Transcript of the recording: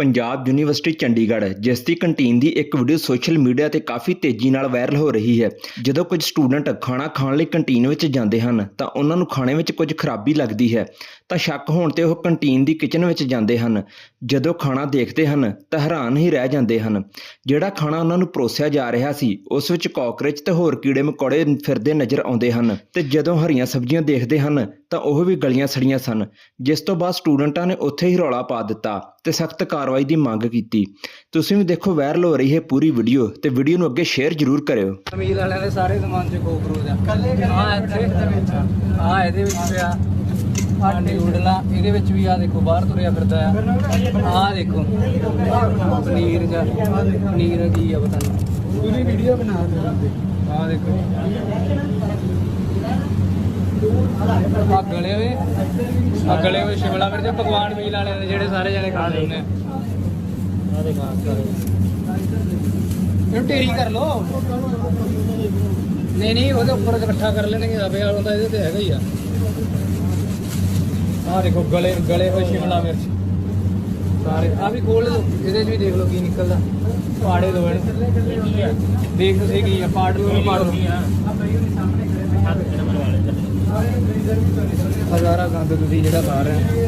Punjab university Chandigarh, ਜਿਸ ਦੀ canteen ਦੀ ਇੱਕ video social media ਤੇ ਕਾਫੀ ਤੇਜ਼ੀ ਨਾਲ ਵਾਇਰਲ ਹੋ ਰਹੀ ਹੈ। ਜਦੋਂ ਕੁਝ ਸਟੂਡੈਂਟ ਖਾਣਾ ਖਾਣ ਲਈ ਕੰਟੀਨ ਵਿੱਚ ਜਾਂਦੇ ਹਨ, ਤਾਂ ਉਹਨਾਂ ਨੂੰ ਖਾਣੇ ਵਿੱਚ ਕੁਝ ਖਰਾਬੀ ਲੱਗਦੀ ਹੈ। ਤਾਂ ਸ਼ੱਕ ਹੋਣ ਤੇ ਉਹ ਕੰਟੀਨ ਦੀ ਕਿਚਨ ਵਿੱਚ ਜਾਂਦੇ ਹਨ। ਜਦੋਂ ਖਾਣਾ ਦੇਖਦੇ ਹਨ, ਤਾਂ ਹੈਰਾਨ ਹੀ ਰਹਿ ਜਾਂਦੇ ਹਨ। ਜਿਹੜਾ ਖਾਣਾ ਉਹਨਾਂ ਨੂੰ ਪਰੋਸਿਆ ਜਾ ਰਿਹਾ ਸੀ, ਉਸ ਵਿੱਚ ਕਾਕਰੋਚ ਤੇ ਹੋਰ ਕੀੜੇ ਮਕੌੜੇ ਫਿਰਦੇ ਨਜ਼ਰ ਆਉਂਦੇ ਹਨ। ਤੇ ਜਦੋਂ ਹਰੀਆਂ ਸਬਜ਼ੀਆਂ ਦੇਖਦੇ ਹਨ ਤਾਂ ਉਹ ਵੀ ਗਲੀਆਂ ਸੜੀਆਂ ਸਨ। ਜਿਸ ਤੋਂ ਬਾਅਦ ਸਟੂਡੈਂਟਾਂ ਨੇ ਉੱਥੇ ਹੀ ਰੌਲਾ ਪਾ ਦਿੱਤਾ ਤੇ ਸਖਤ ਕਾਰਵਾਈ ਦੀ ਮੰਗ ਕੀਤੀ। ਤੁਸੀਂ ਵੀ ਦੇਖੋ ਵਾਇਰਲ ਹੋ ਰਹੀ ਹੈ ਪੂਰੀ ਵੀਡੀਓ ਤੇ ਵੀਡੀਓ ਨੂੰ ਅੱਗੇ ਸ਼ੇਅਰ ਜ਼ਰੂਰ ਕਰਿਓ। ਅਮੀਰ ਵਾਲਿਆਂ ਦੇ ਸਾਰੇ ਸਮਾਨ ਚ ਕੋਕਰੋਚ ਆ। ਆ ਇੱਥੇ ਆ ਇਹਦੇ ਵਿੱਚ। ਪਿਆ। ਆ ਨਿਊਡਲਾਂ ਇਹਦੇ ਵਿੱਚ ਵੀ ਆ ਦੇਖੋ ਬਾਹਰ ਤੁਰਿਆ ਫਿਰਦਾ ਆ। ਆ ਦੇਖੋ ਪਨੀਰ ਜਾਂ ਪਨੀਰ ਕੀ ਆ ਪਤਾ ਨਹੀਂ ਪੂਰੀ ਵੀਡੀਓ ਬਣਾ ਦੇ ਆ ਦੇਖੋ। ਆ ਗਲੇ ਹੋਏ ਆ ਗਲੇ ਹੋਏ ਸ਼ਿਮਲਾ ਮਿਰਚ। ਭਗਵਾਨ ਮੀਲ ਵਾਲਿਆਂ ਦੇ ਜਿਹੜੇ ਸਾਰੇ ਜਣੇ ਖਾ ਲੈਂਦੇ ਆ ਆ ਦੇਖੋ ਇਹਨੂੰ ਢੇਰੀ ਕਰ ਲੋ ਨਹੀਂ ਨਹੀਂ, ਉਹਦੇ ਉੱਪਰ ਇਕੱਠਾ ਕਰ ਲੈਣਗੇ। ਆਵੇ ਵਾਲੋਂ ਤਾਂ ਇਹਦੇ ਤੇ ਹੈਗਾ ਹੀ ਆ। ਆਹ ਦੇਖੋ, ਗਲੇ ਗਲੇ ਹੋਏ ਸ਼ਿਮਲਾ ਮਿਰਚ। ਸਾਰੇ ਆ ਵੀ ਖੋਲ ਇਹਦੇ 'ਚ ਵੀ ਦੇਖ ਲਓ ਕੀ ਨਿਕਲਦਾ। ਪਾੜੇ ਦੋ ਇਹਨੂੰ। ਦੇਖ ਤੁਸੀਂ ਕੀ ਆ, ਪਾੜ ਲਓ ਪਾੜ ਲਓ। ਹਜ਼ਾਰਾਂ ਗੰਦ ਤੁਸੀਂ ਜਿਹੜਾ ਪਾ ਰਹੇ ਹੋ।